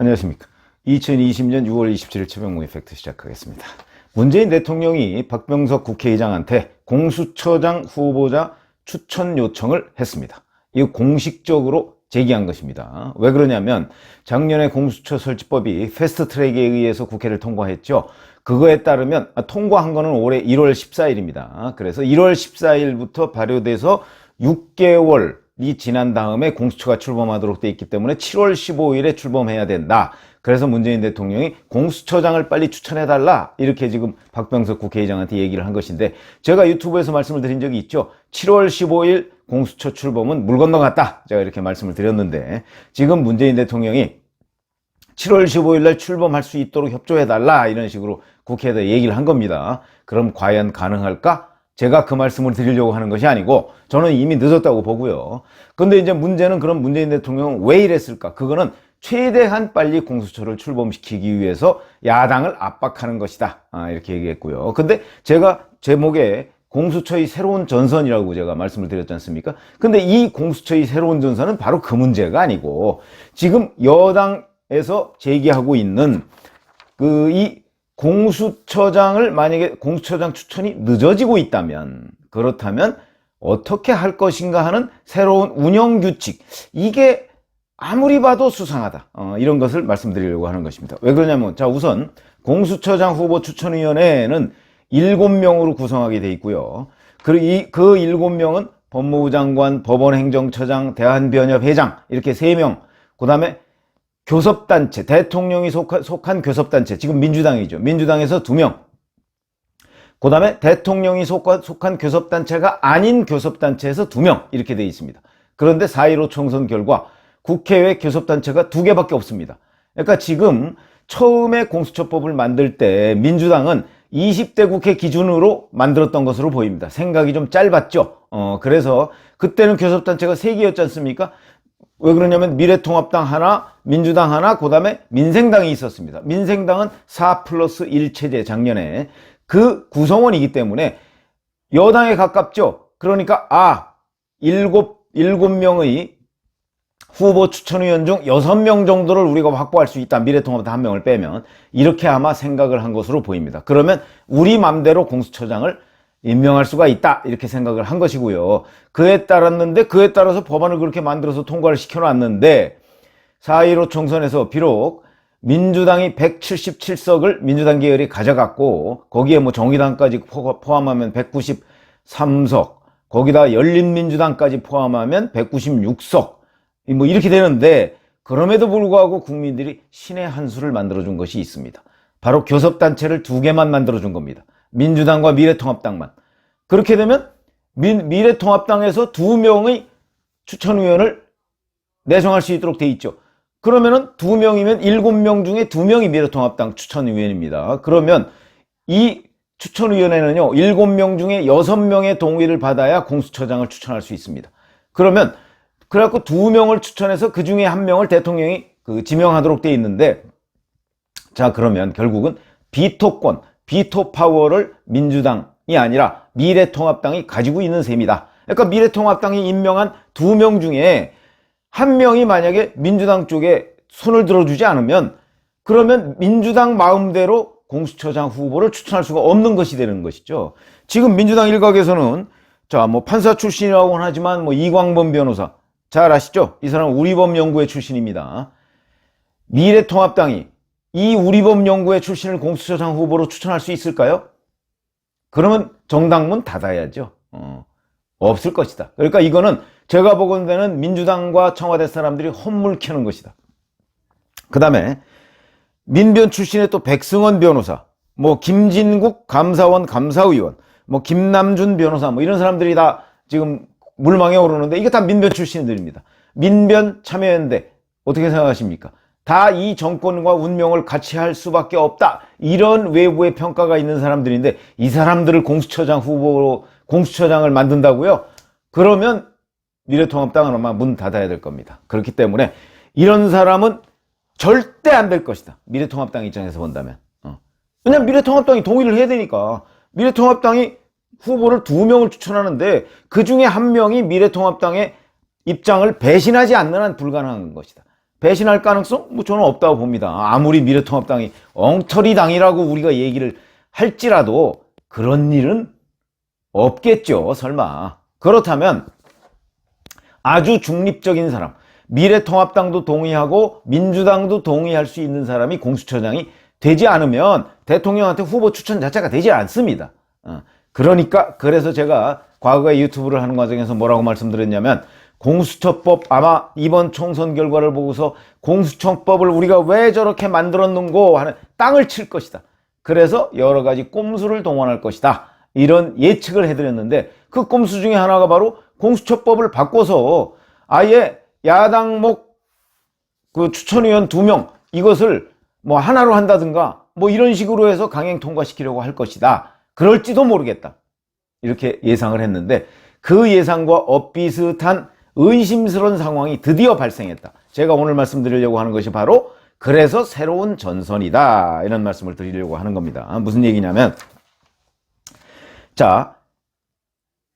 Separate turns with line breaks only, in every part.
안녕하십니까. 2020년 6월 27일 최병무 이펙트 시작하겠습니다. 문재인 대통령이 박병석 국회의장한테 공수처장 후보자 추천 요청을 했습니다. 이거 공식적으로 제기한 것입니다. 왜 그러냐면 작년에 공수처 설치법이 패스트 트랙에 의해서 국회를 통과했죠. 그거에 따르면 아, 통과한 거는 올해 1월 14일입니다. 그래서 1월 14일부터 발효돼서 6개월 이 지난 다음에 공수처가 출범하도록 돼 있기 때문에 7월 15일에 출범해야 된다. 그래서 문재인 대통령이 공수처장을 빨리 추천해달라. 이렇게 지금 박병석 국회의장한테 얘기를 한 것인데 제가 유튜브에서 말씀을 드린 적이 있죠. 7월 15일 공수처 출범은 물 건너갔다. 제가 이렇게 말씀을 드렸는데 지금 문재인 대통령이 7월 15일 날 출범할 수 있도록 협조해달라. 이런 식으로 국회에다 얘기를 한 겁니다. 그럼 과연 가능할까? 제가 그 말씀을 드리려고 하는 것이 아니고 저는 이미 늦었다고 보고요. 근데 이제 문제는 그럼 문재인 대통령은 왜 이랬을까? 그거는 최대한 빨리 공수처를 출범시키기 위해서 야당을 압박하는 것이다. 아, 이렇게 얘기했고요. 근데 제가 제목에 공수처의 새로운 전선이라고 제가 말씀을 드렸지 않습니까? 근데 이 공수처의 새로운 전선은 바로 그 문제가 아니고 지금 여당에서 제기하고 있는 그 이 공수처장을 만약에 공수처장 추천이 늦어지고 있다면 그렇다면 어떻게 할 것인가 하는 새로운 운영 규칙. 이게 아무리 봐도 수상하다. 어, 이런 것을 말씀드리려고 하는 것입니다. 왜 그러냐면 자 우선 공수처장 후보 추천위원회는 7명으로 구성하게 돼 있고요. 그리고 이, 그 7명은 법무부 장관, 법원행정처장, 대한변협회장 이렇게 3명. 그 다음에 교섭단체, 대통령이 속한, 속한 교섭단체, 지금 민주당이죠. 민주당에서 두 명. 그 다음에 대통령이 속한, 속한 교섭단체가 아닌 교섭단체에서 두 명. 이렇게 되어 있습니다. 그런데 4.15 총선 결과 국회외 교섭단체가 두 개밖에 없습니다. 그러니까 지금 처음에 공수처법을 만들 때 민주당은 20대 국회 기준으로 만들었던 것으로 보입니다. 생각이 좀 짧았죠. 어, 그래서 그때는 교섭단체가 세 개였지 않습니까? 왜 그러냐면 미래통합당 하나, 민주당 하나, 그 다음에 민생당이 있었습니다. 민생당은 4 플러스 1 체제 작년에 그 구성원이기 때문에 여당에 가깝죠. 그러니까 아, 일곱, 일곱 명의 후보 추천위원 중 여섯 명 정도를 우리가 확보할 수 있다. 미래통합당 한 명을 빼면 이렇게 아마 생각을 한 것으로 보입니다. 그러면 우리 맘대로 공수처장을 임명할 수가 있다 이렇게 생각을 한 것이고요. 그에 따랐는데 그에 따라서 법안을 그렇게 만들어서 통과를 시켜놨는데 4.15 총선에서 비록 민주당이 177석을 민주당 계열이 가져갔고 거기에 뭐 정의당까지 포함하면 193석 거기다 열린민주당까지 포함하면 196석 뭐 이렇게 되는데 그럼에도 불구하고 국민들이 신의 한 수를 만들어준 것이 있습니다. 바로 교섭단체를 두 개만 만들어준 겁니다. 민주당과 미래통합당만. 그렇게 되면 미, 래통합당에서 두 명의 추천위원을 내정할 수 있도록 돼 있죠. 그러면은 두 명이면 일곱 명 중에 두 명이 미래통합당 추천위원입니다. 그러면 이 추천위원회는요, 일곱 명 중에 여섯 명의 동의를 받아야 공수처장을 추천할 수 있습니다. 그러면, 그래갖고 두 명을 추천해서 그 중에 한 명을 대통령이 그 지명하도록 돼 있는데, 자, 그러면 결국은 비토권, 비토 파워를 민주당이 아니라 미래통합당이 가지고 있는 셈이다. 그러니까 미래통합당이 임명한 두 명 중에 한 명이 만약에 민주당 쪽에 손을 들어주지 않으면 그러면 민주당 마음대로 공수처장 후보를 추천할 수가 없는 것이 되는 것이죠. 지금 민주당 일각에서는 자, 뭐 판사 출신이라고는 하지만 뭐 이광범 변호사 잘 아시죠? 이 사람은 우리법 연구회 출신입니다. 미래통합당이 이 우리법 연구회 출신을 공수처장 후보로 추천할 수 있을까요? 그러면 정당문 닫아야죠. 어, 없을 것이다. 그러니까 이거는 제가 보건대는 민주당과 청와대 사람들이 헛물 캐는 것이다. 그 다음에 민변 출신의 또 백승원 변호사, 뭐 김진국 감사원 감사의원, 뭐 김남준 변호사, 뭐 이런 사람들이 다 지금 물망에 오르는데 이게 다 민변 출신들입니다. 민변 참여연대 어떻게 생각하십니까? 다 이 정권과 운명을 같이 할 수밖에 없다. 이런 외부의 평가가 있는 사람들인데 이 사람들을 공수처장 후보로 공수처장을 만든다고요? 그러면 미래통합당은 아마 문 닫아야 될 겁니다. 그렇기 때문에 이런 사람은 절대 안 될 것이다. 미래통합당 입장에서 본다면. 어. 왜냐면 미래통합당이 동의를 해야 되니까. 미래통합당이 후보를 두 명을 추천하는데 그 중에 한 명이 미래통합당의 입장을 배신하지 않는 한 불가능한 것이다. 배신할 가능성? 뭐 저는 없다고 봅니다. 아무리 미래통합당이 엉터리 당이라고 우리가 얘기를 할지라도 그런 일은 없겠죠. 설마. 그렇다면 아주 중립적인 사람, 미래통합당도 동의하고 민주당도 동의할 수 있는 사람이 공수처장이 되지 않으면 대통령한테 후보 추천 자체가 되지 않습니다. 어, 그러니까 그래서 제가 과거에 유튜브를 하는 과정에서 뭐라고 말씀드렸냐면 공수처법 아마 이번 총선 결과를 보고서 공수처법을 우리가 왜 저렇게 만들었는고 하는 땅을 칠 것이다. 그래서 여러 가지 꼼수를 동원할 것이다. 이런 예측을 해드렸는데 그 꼼수 중에 하나가 바로 공수처법을 바꿔서 아예 야당목 그 추천위원 두 명 이것을 뭐 하나로 한다든가 뭐 이런 식으로 해서 강행 통과시키려고 할 것이다. 그럴지도 모르겠다. 이렇게 예상을 했는데 그 예상과 엇비슷한 의심스러운 상황이 드디어 발생했다. 제가 오늘 말씀드리려고 하는 것이 바로 그래서 새로운 전선이다. 이런 말씀을 드리려고 하는 겁니다. 무슨 얘기냐면 자,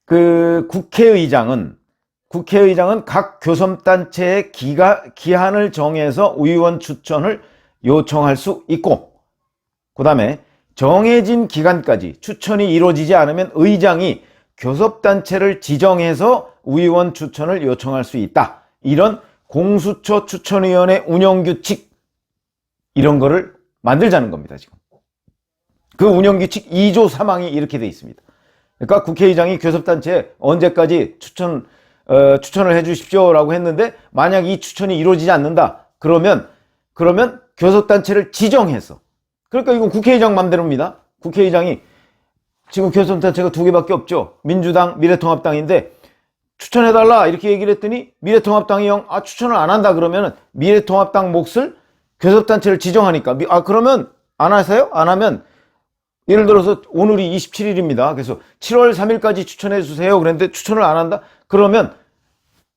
그 국회의장은 국회의장은 각 교섭단체의 기가, 기한을 정해서 의원 추천을 요청할 수 있고 그 다음에 정해진 기간까지 추천이 이루어지지 않으면 의장이 교섭단체를 지정해서 의원 추천을 요청할 수 있다. 이런 공수처 추천위원회 운영규칙 이런 거를 만들자는 겁니다. 지금. 그 운영규칙 2조 3항이 이렇게 돼 있습니다. 그러니까 국회의장이 교섭단체에 언제까지 추천, 어, 추천을 해 주십시오라고 했는데 만약 이 추천이 이루어지지 않는다. 그러면, 그러면 교섭단체를 지정해서 그러니까 이건 국회의장 맘대로입니다. 국회의장이 지금 교섭단체가 두 개밖에 없죠. 민주당, 미래통합당인데 추천해달라 이렇게 얘기를 했더니 미래통합당이 영, 아, 추천을 안 한다 그러면은 미래통합당 몫을 교섭단체를 지정하니까 미- 아, 그러면 안 하세요? 안 하면 예를 들어서 오늘이 27일입니다. 그래서 7월 3일까지 추천해 주세요. 그랬는데 추천을 안 한다? 그러면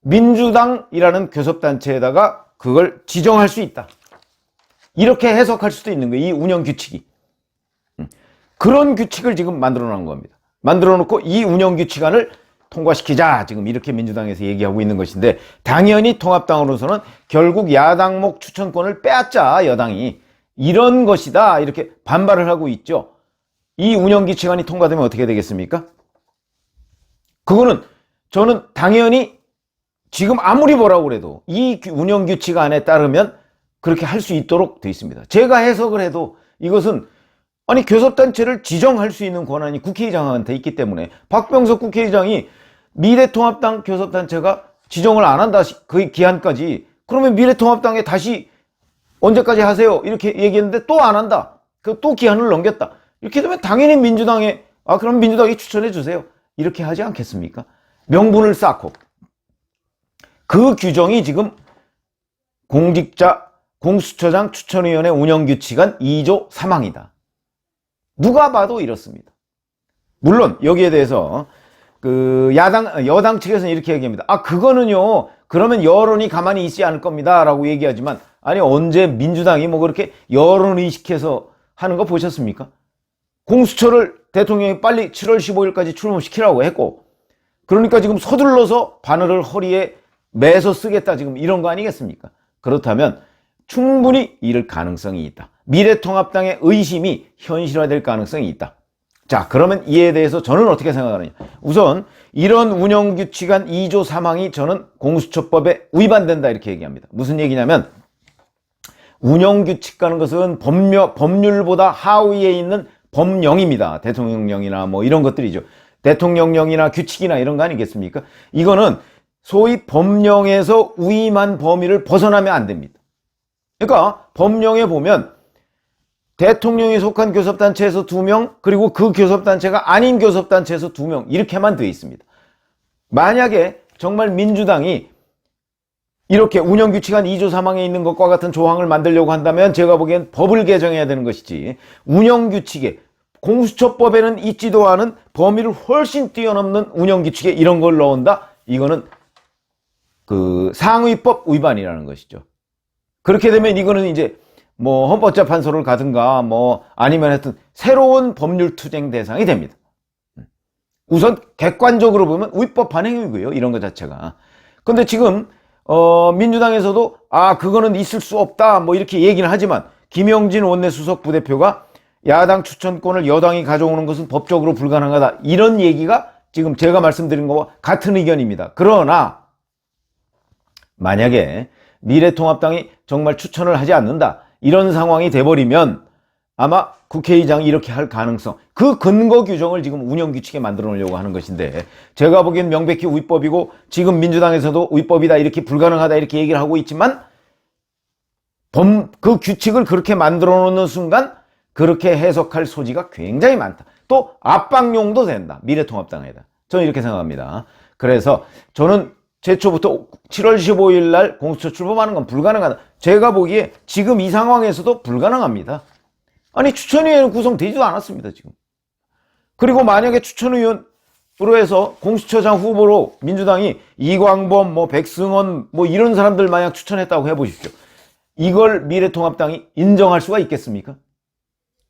민주당이라는 교섭단체에다가 그걸 지정할 수 있다. 이렇게 해석할 수도 있는 거예요. 이 운영 규칙이. 음. 그런 규칙을 지금 만들어 놓은 겁니다. 만들어 놓고 이 운영 규칙안을 통과시키자. 지금 이렇게 민주당에서 얘기하고 있는 것인데 당연히 통합당으로서는 결국 야당목 추천권을 빼앗자 여당이 이런 것이다. 이렇게 반발을 하고 있죠. 이 운영 규칙안이 통과되면 어떻게 되겠습니까? 그거는 저는 당연히 지금 아무리 뭐라고 그래도 이 규- 운영 규칙 안에 따르면 그렇게 할 수 있도록 돼 있습니다. 제가 해석을 해도 이것은 아니 교섭단체를 지정할 수 있는 권한이 국회의장한테 있기 때문에 박병석 국회의장이 미래통합당 교섭단체가 지정을 안 한다 시- 그 기한까지. 그러면 미래통합당에 다시 언제까지 하세요? 이렇게 얘기했는데 또 안 한다. 그 또 기한을 넘겼다. 이렇게 되면 당연히 민주당에 아 그럼 민주당이 추천해 주세요. 이렇게 하지 않겠습니까? 명분을 쌓고. 그 규정이 지금 공직자 공수처장 추천위원회 운영규칙안 2조 3항이다. 누가 봐도 이렇습니다. 물론 여기에 대해서 그 야당 여당 측에서는 이렇게 얘기합니다. 아 그거는요. 그러면 여론이 가만히 있지 않을 겁니다라고 얘기하지만 아니 언제 민주당이 뭐 그렇게 여론 의식해서 하는 거 보셨습니까? 공수처를 대통령이 빨리 7월 15일까지 출범시키라고 했고 그러니까 지금 서둘러서 바늘을 허리에 매서 쓰겠다 지금 이런 거 아니겠습니까? 그렇다면 충분히 이럴 가능성이 있다. 미래통합당의 의심이 현실화될 가능성이 있다. 자, 그러면 이에 대해서 저는 어떻게 생각하느냐. 우선 이런 운영규칙안 2조 3항이 저는 공수처법에 위반된다 이렇게 얘기합니다. 무슨 얘기냐면 운영규칙이라는 것은 법률, 법률보다 하위에 있는 법령입니다. 대통령령이나 뭐 이런 것들이죠. 대통령령이나 규칙이나 이런 거 아니겠습니까? 이거는 소위 법령에서 위임한 범위를 벗어나면 안 됩니다. 그러니까 법령에 보면 대통령이 속한 교섭단체에서 두 명, 그리고 그 교섭단체가 아닌 교섭단체에서 두 명, 이렇게만 되어 있습니다. 만약에 정말 민주당이 이렇게 운영규칙안 2조 3항에 있는 것과 같은 조항을 만들려고 한다면 제가 보기엔 법을 개정해야 되는 것이지 운영규칙에 공수처법에는 있지도 않은 범위를 훨씬 뛰어넘는 운영규칙에 이런 걸 넣은다? 이거는 그 상위법 위반이라는 것이죠. 그렇게 되면 이거는 이제 뭐 헌법재판소를 가든가 뭐 아니면 하여튼 새로운 법률 투쟁 대상이 됩니다. 우선 객관적으로 보면 위법 반행이고요. 이런 것 자체가. 근데 지금 어, 민주당에서도 아 그거는 있을 수 없다 뭐 이렇게 얘기는 하지만 김영진 원내수석 부대표가 야당 추천권을 여당이 가져오는 것은 법적으로 불가능하다 이런 얘기가 지금 제가 말씀드린 거와 같은 의견입니다. 그러나 만약에 미래통합당이 정말 추천을 하지 않는다 이런 상황이 돼버리면 아마 국회의장이 이렇게 할 가능성 그 근거 규정을 지금 운영 규칙에 만들어 놓으려고 하는 것인데 제가 보기엔 명백히 위법이고 지금 민주당에서도 위법이다 이렇게 불가능하다 이렇게 얘기를 하고 있지만 범, 그 규칙을 그렇게 만들어 놓는 순간 그렇게 해석할 소지가 굉장히 많다. 또 압박용도 된다. 미래통합당에다. 저는 이렇게 생각합니다. 그래서 저는 최초부터 7월 15일 날 공수처 출범하는 건 불가능하다. 제가 보기에 지금 이 상황에서도 불가능합니다. 아니 추천위원회 구성되지도 않았습니다 지금. 그리고 만약에 추천위원으로 해서 공수처장 후보로 민주당이 이광범, 뭐 백승원, 뭐 이런 사람들 만약 추천했다고 해보십시오. 이걸 미래통합당이 인정할 수가 있겠습니까?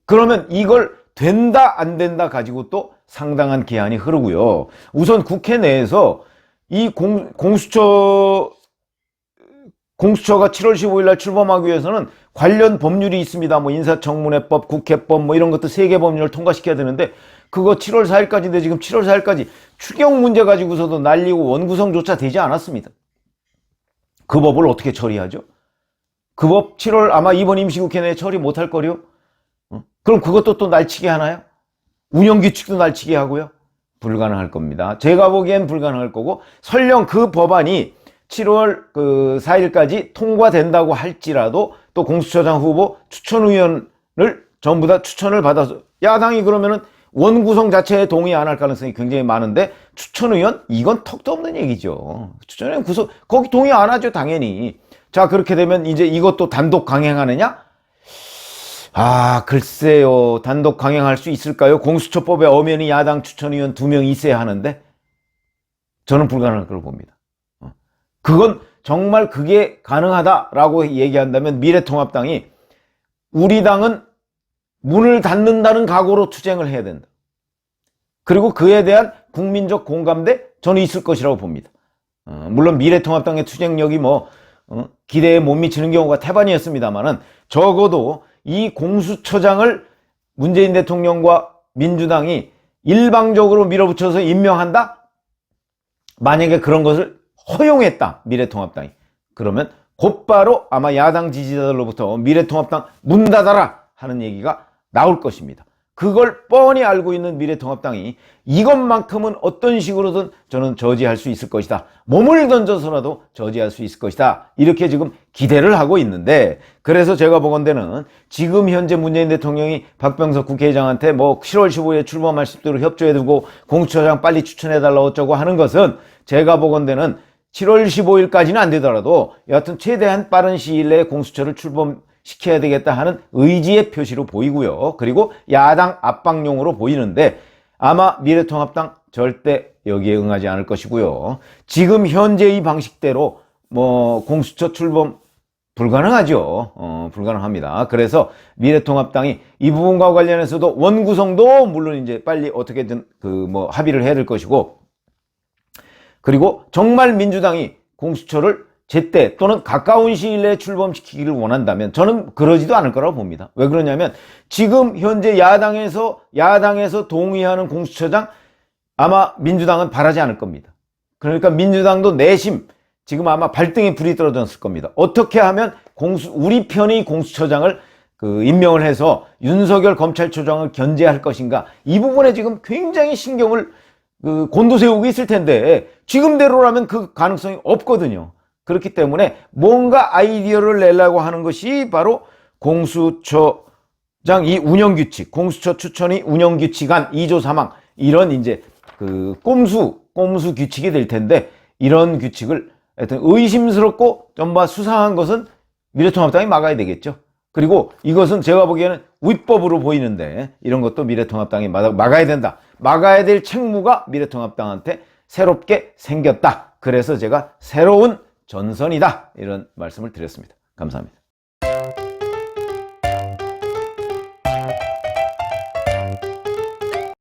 그러면 이걸 된다 안 된다 가지고 또 상당한 기한이 흐르고요. 우선 국회 내에서 이 공, 공수처 공수처가 7월 15일 날 출범하기 위해서는 관련 법률이 있습니다. 뭐 인사청문회법, 국회법 뭐 이런 것도 세개 법률을 통과시켜야 되는데 그거 7월 4일까지인데 지금 7월 4일까지 추경 문제 가지고서도 날리고 원구성조차 되지 않았습니다. 그 법을 어떻게 처리하죠? 그 법 7월 아마 이번 임시국회 내에 처리 못할 거요. 어? 그럼 그것도 또 날치게 하나요? 운영규칙도 날치게 하고요. 불가능할 겁니다. 제가 보기엔 불가능할 거고 설령 그 법안이 7월 그 4일까지 통과된다고 할지라도 또 공수처장 후보 추천위원을 전부 다 추천을 받아서 야당이 그러면은 원 구성 자체에 동의 안 할 가능성이 굉장히 많은데 추천위원 이건 턱도 없는 얘기죠. 추천위원 구성 거기 동의 안 하죠 당연히. 자 그렇게 되면 이제 이것도 단독 강행하느냐? 아 글쎄요 단독 강행할 수 있을까요? 공수처법에 엄연히 야당 추천위원 두 명 있어야 하는데 저는 불가능할 걸로 봅니다. 어. 그건 정말 그게 가능하다라고 얘기한다면 미래통합당이 우리 당은 문을 닫는다는 각오로 투쟁을 해야 된다. 그리고 그에 대한 국민적 공감대 저는 있을 것이라고 봅니다. 어, 물론 미래통합당의 투쟁력이 뭐 어, 기대에 못 미치는 경우가 태반이었습니다만은 적어도 이 공수처장을 문재인 대통령과 민주당이 일방적으로 밀어붙여서 임명한다? 만약에 그런 것을 허용했다. 미래통합당이. 그러면 곧바로 아마 야당 지지자들로부터 미래통합당 문 닫아라 하는 얘기가 나올 것입니다. 그걸 뻔히 알고 있는 미래통합당이 이것만큼은 어떤 식으로든 저는 저지할 수 있을 것이다. 몸을 던져서라도 저지할 수 있을 것이다. 이렇게 지금 기대를 하고 있는데 그래서 제가 보건대는 지금 현재 문재인 대통령이 박병석 국회의장한테 뭐 7월 15일에 출범할 십도를 협조해두고 공수처장 빨리 추천해달라 어쩌고 하는 것은 제가 보건대는 7월 15일까지는 안 되더라도 여하튼 최대한 빠른 시일 내에 공수처를 출범 시켜야 되겠다 하는 의지의 표시로 보이고요. 그리고 야당 압박용으로 보이는데 아마 미래통합당 절대 여기에 응하지 않을 것이고요. 지금 현재의 방식대로 뭐 공수처 출범 불가능하죠. 어, 불가능합니다. 그래서 미래통합당이 이 부분과 관련해서도 원구성도 물론 이제 빨리 어떻게든 그 뭐 합의를 해야 될 것이고 그리고 정말 민주당이 공수처를 제때 또는 가까운 시일 내에 출범시키기를 원한다면 저는 그러지도 않을 거라고 봅니다. 왜 그러냐면 지금 현재 야당에서 야당에서 동의하는 공수처장 아마 민주당은 바라지 않을 겁니다. 그러니까 민주당도 내심 지금 아마 발등에 불이 떨어졌을 겁니다. 어떻게 하면 공수 우리 편의 공수처장을 그 임명을 해서 윤석열 검찰총장을 견제할 것인가 이 부분에 지금 굉장히 신경을 그 곤두세우고 있을 텐데 지금대로라면 그 가능성이 없거든요. 그렇기 때문에 뭔가 아이디어를 내려고 하는 것이 바로 공수처장 이 운영 규칙, 공수처 추천이 운영 규칙안 2조 3항 이런 이제 그 꼼수, 꼼수 규칙이 될 텐데 이런 규칙을 하여튼 의심스럽고 좀 수상한 것은 미래통합당이 막아야 되겠죠. 그리고 이것은 제가 보기에는 위법으로 보이는데 이런 것도 미래통합당이 막아야 된다. 막아야 될 책무가 미래통합당한테 새롭게 생겼다. 그래서 제가 새로운 전선이다. 이런 말씀을 드렸습니다. 감사합니다.